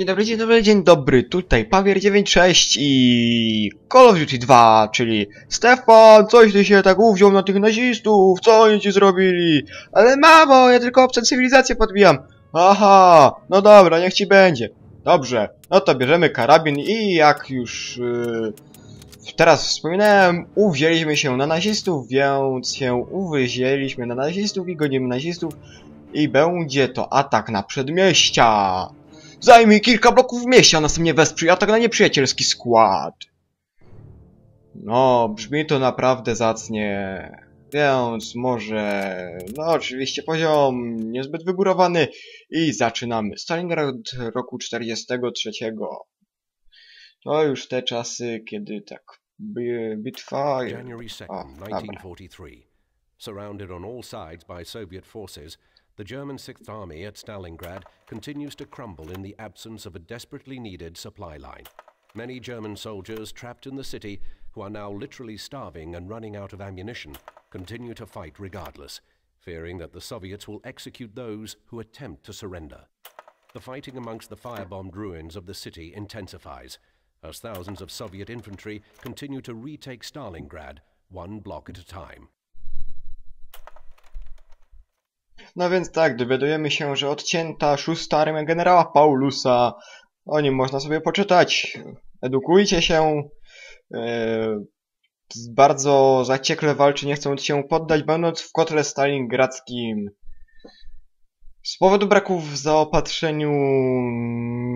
Dzień dobry, dzień dobry, dzień dobry, tutaj Pawier96 i Call of Duty 2, czyli Stefan, coś ty się tak uwziął na tych nazistów, co oni ci zrobili? Ale mamo, ja tylko obcą cywilizację podbijam. Aha, no dobra, niech ci będzie. Dobrze, no to bierzemy karabin i jak już yy, teraz wspominałem, uwzięliśmy się na nazistów, więc się uwyzięliśmy na nazistów i gonimy nazistów i będzie to atak na przedmieścia. Zajmij kilka bloków w mieście, a następnie wesprzyj atak na nieprzyjacielski skład. No, brzmi to naprawdę zacnie. Więc może... No oczywiście poziom niezbyt wygórowany i zaczynamy. Stalingrad roku 43. To już te czasy, kiedy tak bitwa... January 2nd, Oh, dobra. 1943. Surrounded on all sides by Soviet forces, the German Sixth Army at Stalingrad continues to crumble in the absence of a desperately needed supply line. Many German soldiers trapped in the city, who are now literally starving and running out of ammunition, continue to fight regardless, fearing that the Soviets will execute those who attempt to surrender. The fighting amongst the firebombed ruins of the city intensifies, as thousands of Soviet infantry continue to retake Stalingrad, one block at a time. No więc tak, dowiadujemy się, że odcięta szósta armia generała Paulusa. O nim można sobie poczytać. Edukujcie się. Yy, bardzo zaciekle walczy, nie chcąc się poddać, będąc w kotle stalingradzkim. Z powodu braków w zaopatrzeniu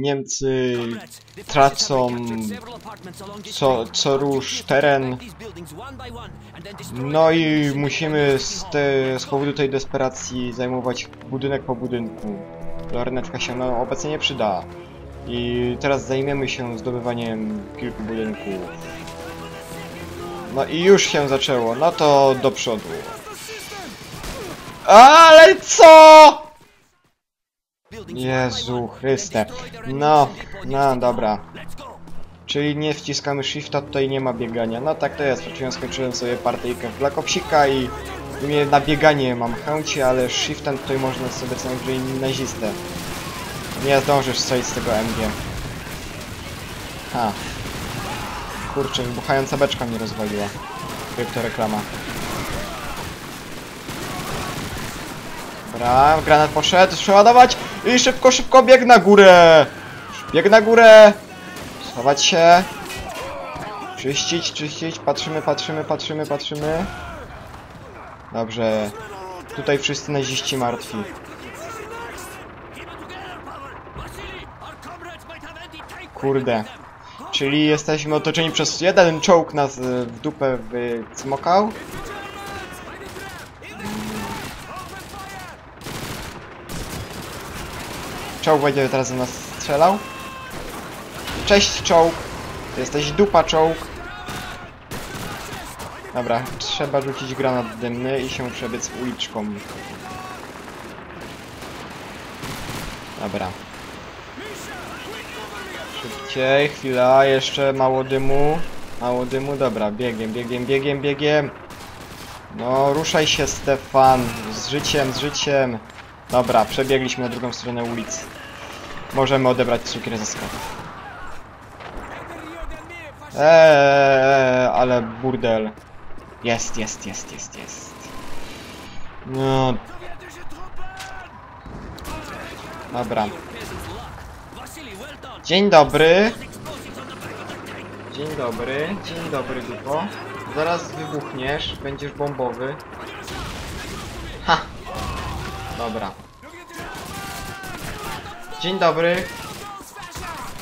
Niemcy tracą co, co róż teren. No i musimy z, te, z powodu tej desperacji zajmować budynek po budynku. Lorneczka się no, obecnie nie przyda. I teraz zajmiemy się zdobywaniem kilku budynków. No i już się zaczęło, no to do przodu. Ale co? Jezu Chryste. No, no dobra. Czyli nie wciskamy shifta, tutaj nie ma biegania. No tak to jest, przed skończyłem sobie partyjkę w Black Opsika i mnie na bieganie mam chęci, ale shiftem tutaj można sobie co najwyżej nazistę. Nie zdążysz strzelić z tego MG. Ha. Kurczę, wybuchająca beczka mnie rozwaliła. Kryptoreklama. Dobra, granat poszedł, przeładować i szybko, szybko bieg na górę! Bieg na górę! Schować się. Czyścić, czyścić, patrzymy, patrzymy, patrzymy, patrzymy. Dobrze. Tutaj wszyscy naziści martwi. Kurde. Czyli jesteśmy otoczeni przez jeden czołg nas y, w dupę wycmokał. Czołg będzie teraz do nas strzelał. Cześć czołg. Jesteś dupa czołg. Dobra, trzeba rzucić granat dymny i się przebiec uliczką. Dobra. Szybciej, chwila, jeszcze mało dymu. Mało dymu, dobra, biegiem, biegiem, biegiem, biegiem. No, ruszaj się Stefan, z życiem, z życiem. Dobra, przebiegliśmy na drugą stronę ulicy. Możemy odebrać cukier ze sklepu. Eee, ale burdel. Jest, jest, jest, jest, jest. No. Dobra. Dzień dobry. Dzień dobry, dzień dobry, dupo. Zaraz wybuchniesz, będziesz bombowy. Ha! Dobra. Dzień dobry.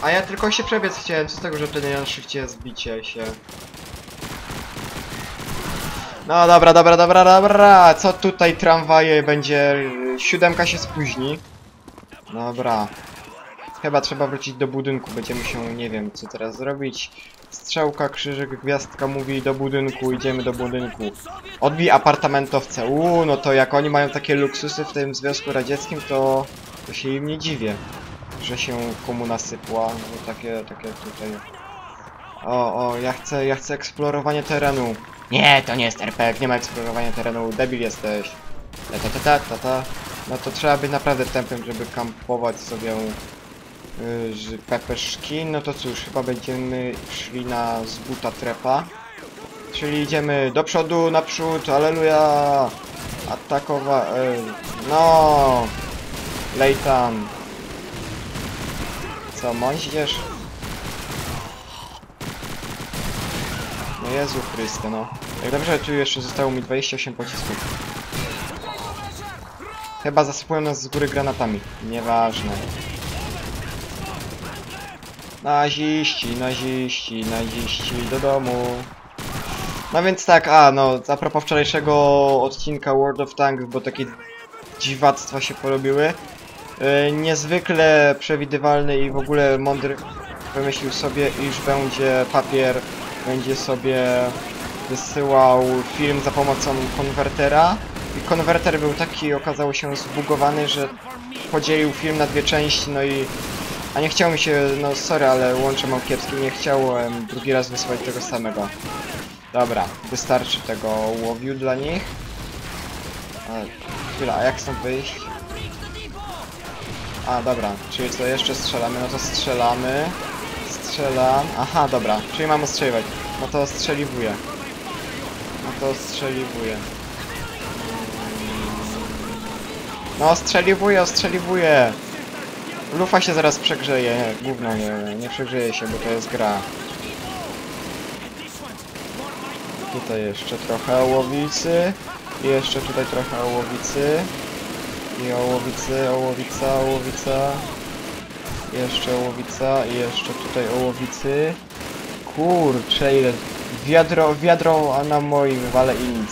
A ja tylko się przebiec chciałem, co z tego, że wtedy na szybcie zbicie się. No dobra, dobra, dobra, dobra. Co tutaj tramwaje będzie... Siódemka się spóźni. Dobra. Chyba trzeba wrócić do budynku. Będziemy się, nie wiem, co teraz zrobić. Strzałka, krzyżyk, gwiazdka mówi do budynku, idziemy do budynku. Odbij apartamentowce. Uuu, no to jak oni mają takie luksusy w tym Związku Radzieckim, to, to się im nie dziwię, że się komu nasypła. No takie, takie tutaj... O, o, ja chcę, ja chcę eksplorowanie terenu. Nie, to nie jest RPG, nie ma eksplorowania terenu, debil jesteś. Ta ta ta ta ta ta. No to trzeba być naprawdę tempem, żeby kampować sobie y, z pepeszki, no to cóż, chyba będziemy szli na z buta trepa. Czyli idziemy do przodu, naprzód, aleluja! Atakowa... Y, no! Lejtan! Co, mąździesz? No Jezu Chryste, no. Jak dobrze, tu jeszcze zostało mi 28 pocisków. Chyba zasypują nas z góry granatami. Nieważne. Naziści, naziści, naziści, do domu. No więc tak, a no, a propos wczorajszego odcinka World of Tanks, bo takie dziwactwa się porobiły. Yy, niezwykle przewidywalny i w ogóle mądry wymyślił sobie, iż będzie papier, będzie sobie wysyłał film za pomocą konwertera. I konwerter był taki, okazało się zbugowany, że podzielił film na dwie części, no i... A nie chciało mi się, no sorry, ale łącze mam kiepskie, nie chciałem drugi raz wysłać tego samego. Dobra, wystarczy tego łowiu dla nich. A, chwila, a jak stąd wyjść? A, dobra, czyli co, jeszcze strzelamy, no to strzelamy. Strzelam, aha, dobra, czyli mam ostrzeliwać. No to ostrzeliwuję. No to ostrzeliwuję. No ostrzeliwuję, ostrzeliwuję. Lufa się zaraz przegrzeje, gówno nie, nie przegrzeje się, bo to jest gra. Tutaj jeszcze trochę ołowicy. I jeszcze tutaj trochę ołowicy. I ołowicy, ołowica, ołowica. Jeszcze ołowica i jeszcze tutaj ołowicy. Kurczę, ile wiadro, wiadro a na moim wale i nic.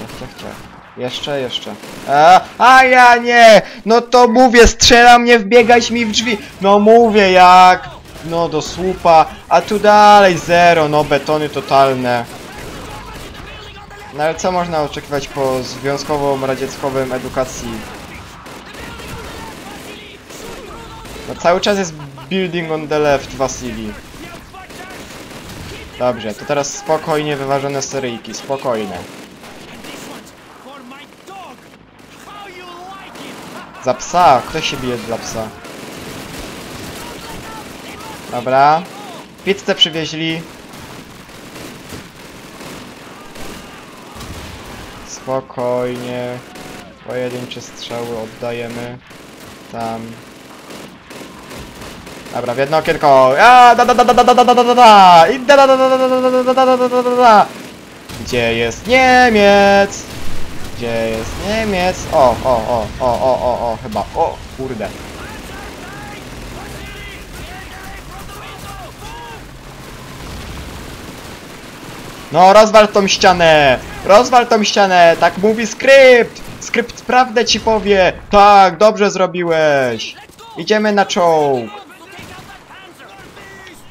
Ciach, ciach, ciach. Jeszcze, jeszcze. A, a ja nie! No to mówię, strzelam, nie wbiegać mi w drzwi. No mówię jak. No do słupa. A tu dalej zero, no betony totalne. No ale co można oczekiwać po związkowo-radzieckowym edukacji? No cały czas jest building on the left, Wasili. Dobrze, to teraz spokojnie wyważone seryjki, spokojne. Za psa, kto się bije dla psa? Dobra. Pizzę przywieźli. Spokojnie. Pojedyncze strzały oddajemy. Tam. Dobra, w jedno okienko. Da da da da da da da da da da da da da da da da da da Gdzie jest Niemiec? Gdzie jest Niemiec? O, o, o, o, o, o, o, chyba. O, kurde. No, rozwal tą ścianę! Rozwal tą ścianę! Tak mówi skrypt! Skrypt prawdę ci powie! Tak, dobrze zrobiłeś! Idziemy na czołg!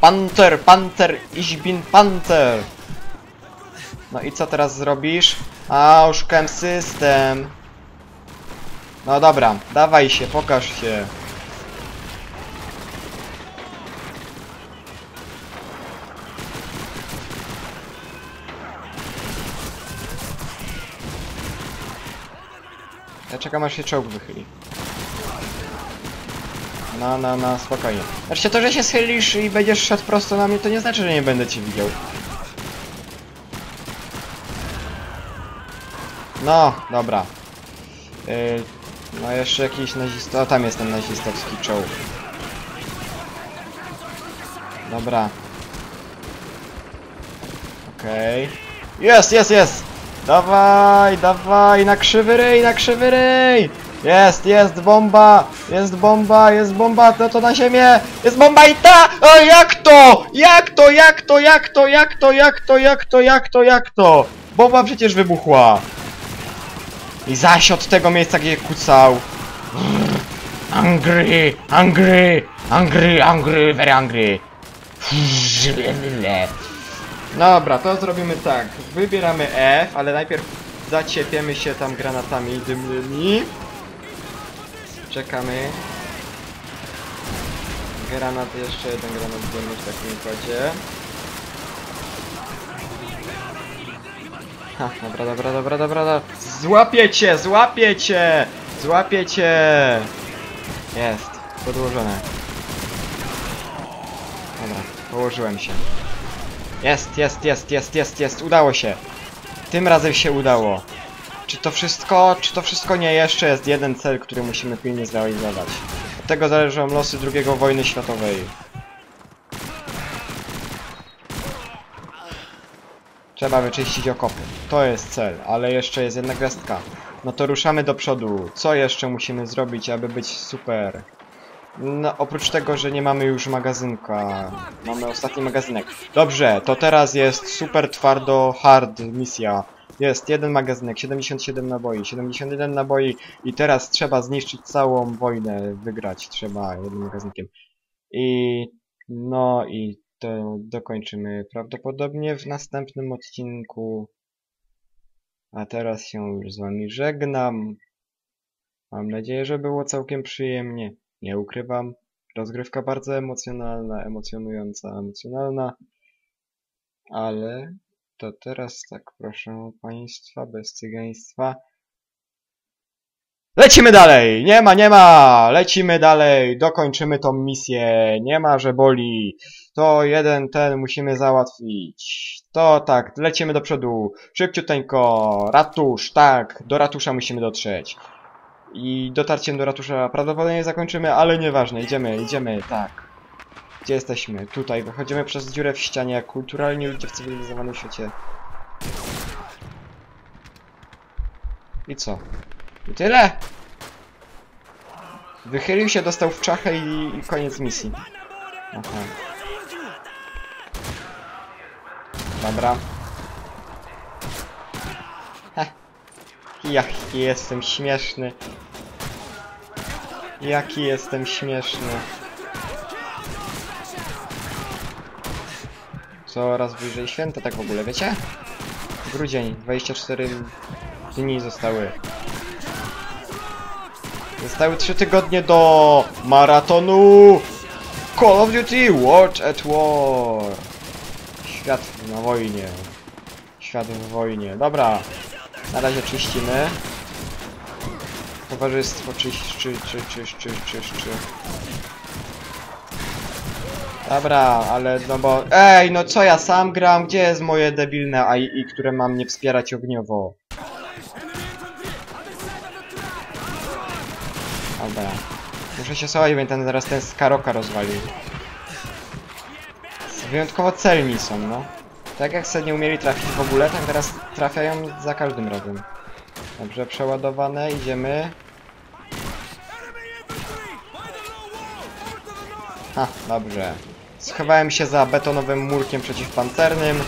Panter, panter, ich bin panter! No i co teraz zrobisz? A, oszukałem system! No dobra, dawaj się, pokaż się. Ja czekam aż się czołg wychyli. No, no, no, spokojnie. Znaczy to, że się schylisz i będziesz szedł prosto na mnie, to nie znaczy, że nie będę cię widział. No, dobra. Yy, no jeszcze jakiś nazista... O, tam jest ten nazistowski czołg. Dobra. Okej. Jest, jest, jest! Dawaj, dawaj, na krzywy ryj, na krzywy ryj! Jest, jest bomba, jest bomba, jest bomba, no to na ziemię, jest bomba i ta! O, jak to? Jak to, jak to, jak to, jak to, jak to, jak to, jak to, jak to? Bomba przecież wybuchła. I zaś od tego miejsca, gdzie kucał. Angry, angry, angry, angry, very angry. Dobra, to zrobimy tak. Wybieramy F, ale najpierw zaciepiemy się tam granatami dymnymi. Czekamy. Granat, jeszcze jeden granat dymny w takim układzie. Ha, dobra, dobra, dobra, dobra, dobra. Cię! Złapię cię! Jest. podłożone. Dobra, położyłem się. Jest, jest, jest, jest, jest, jest, udało się. Tym razem się udało. Czy to wszystko? Czy to wszystko nie? Jeszcze jest jeden cel, który musimy pilnie zrealizować. Od tego zależą losy II wojny światowej. Trzeba wyczyścić okopy. To jest cel, ale jeszcze jest jedna gwiazdka. No to ruszamy do przodu. Co jeszcze musimy zrobić, aby być super? No, oprócz tego, że nie mamy już magazynka. Mamy ostatni magazynek. Dobrze, to teraz jest super twardo hard misja. Jest jeden magazynek, 77 naboi, 71 naboi i teraz trzeba zniszczyć całą wojnę, wygrać trzeba jednym magazynkiem. I no i to dokończymy prawdopodobnie w następnym odcinku. A teraz się już z wami żegnam. Mam nadzieję, że było całkiem przyjemnie. Nie ukrywam. Rozgrywka bardzo emocjonalna, emocjonująca, emocjonalna. Ale to teraz tak, proszę państwa, bez cygaństwa. Lecimy dalej! Nie ma, nie ma! Lecimy dalej! Dokończymy tą misję. Nie ma, że boli. To jeden ten musimy załatwić. To tak, lecimy do przodu. Szybciuteńko. Ratusz, tak. Do ratusza musimy dotrzeć. I dotarciem do ratusza prawdopodobnie zakończymy, ale nieważne. Idziemy, idziemy, tak. Gdzie jesteśmy? Tutaj. Wychodzimy przez dziurę w ścianie, jak kulturalni ludzie w cywilizowanym świecie. I co? I tyle? Wychylił się, dostał w czachę i, i koniec misji. Aha. Dobra. Jaki jestem śmieszny. Jaki jestem śmieszny. Coraz bliżej święta, tak w ogóle, wiecie? Grudzień, 24 dni zostały. Zostały 3 tygodnie do maratonu Call of Duty Watch at War. Świat na wojnie. Świat w wojnie. Dobra. Na razie czyścimy. Towarzystwo czyść, czy, czy, czy. Dobra, ale no bo... Ej, no co ja sam gram? Gdzie jest moje debilne AI, które ma mnie wspierać ogniowo? Dobra. Muszę się schować, bo ten zaraz ten Skaroka rozwalił. Wyjątkowo celni są, no. Tak jak sobie nie umieli trafić w ogóle, tak teraz trafiają za każdym razem. Dobrze, przeładowane, idziemy. Ha, dobrze. Schowałem się za betonowym murkiem przeciwpancernym.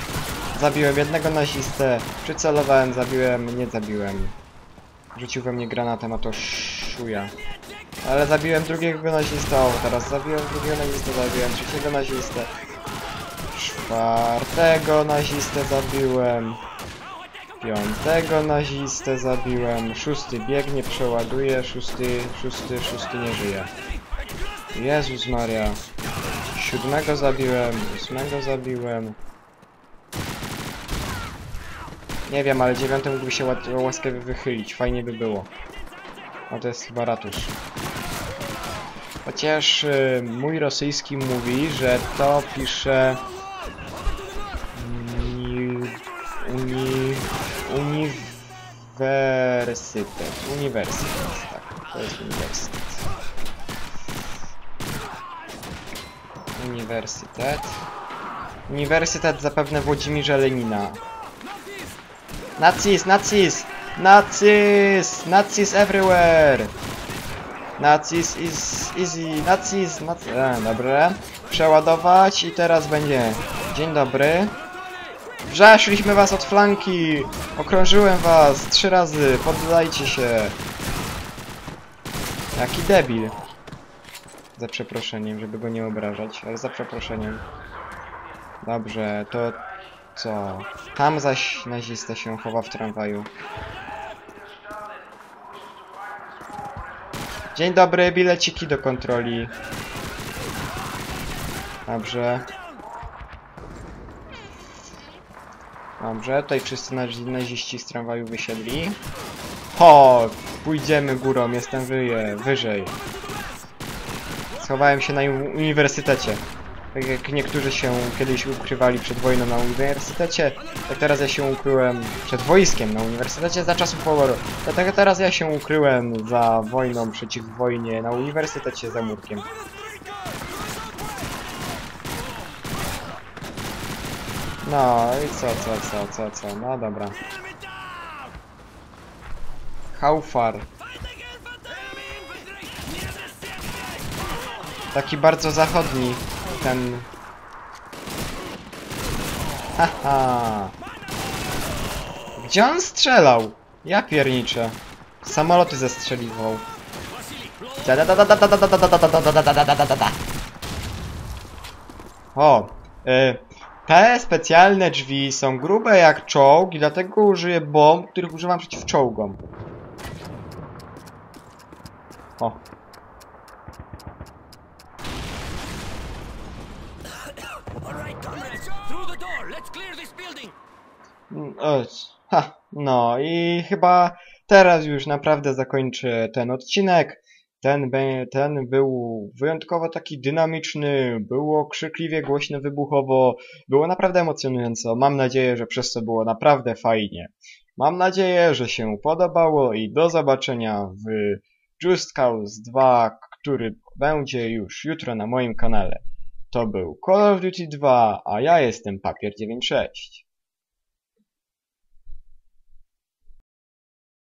Zabiłem jednego nazistę. Przycelowałem, zabiłem, nie zabiłem. Rzucił we mnie granatem, a to szuja. Ale zabiłem drugiego nazistę, o, teraz zabiłem drugiego nazistę, zabiłem trzeciego nazistę. Czwartego nazistę zabiłem. Piątego nazistę zabiłem. Szósty biegnie, przeładuje. Szósty, szósty, szósty nie żyje. Jezus Maria. Siódmego zabiłem, ósmego zabiłem. Nie wiem, ale dziewiąty mógłby się łaskawie wychylić. Fajnie by było. A to jest chyba ratusz. Chociaż y, mój rosyjski mówi, że to pisze... Uniwersytet. Uniwersytet, tak. To jest uniwersytet. Uniwersytet. Uniwersytet zapewne Włodzimierza Lenina. Nazis, Nazis! Nazis! Nazis everywhere! Nazis is easy, Nazis, Nazis. E, dobra. Przeładować i teraz będzie. Dzień dobry. Wrzeszliśmy was od flanki! Okrążyłem was trzy razy, poddajcie się! Jaki debil. Za przeproszeniem, żeby go nie obrażać, ale za przeproszeniem. Dobrze, to co? Tam zaś nazista się chowa w tramwaju. Dzień dobry, bileciki do kontroli. Dobrze. Dobrze, tutaj wszyscy nazi- naziści z tramwaju wysiedli. Ho! Pójdziemy górą, jestem wyje, wyżej. Schowałem się na uni- uniwersytecie. Tak jak niektórzy się kiedyś ukrywali przed wojną na uniwersytecie, tak teraz ja się ukryłem przed wojskiem na uniwersytecie za czasów poworu. Dlatego teraz ja się ukryłem za wojną przeciw wojnie na uniwersytecie za murkiem. No i co, co, co, co, co, no dobra. How far? Taki bardzo zachodni ten... Haha! Gdzie on strzelał? Ja pierniczę. Samoloty zestrzeliwał. O! Yy, te specjalne drzwi są grube jak czołg i dlatego użyję bomb, których używam przeciw czołgom. O. Mm, Ha, no i chyba teraz już naprawdę zakończę ten odcinek. Ten, ten był wyjątkowo taki dynamiczny, było krzykliwie, głośno, wybuchowo, było naprawdę emocjonująco. Mam nadzieję, że przez to było naprawdę fajnie. Mam nadzieję, że się podobało i do zobaczenia w Just Cause 2, który będzie już jutro na moim kanale. To był Call of Duty 2, a ja jestem Papier96.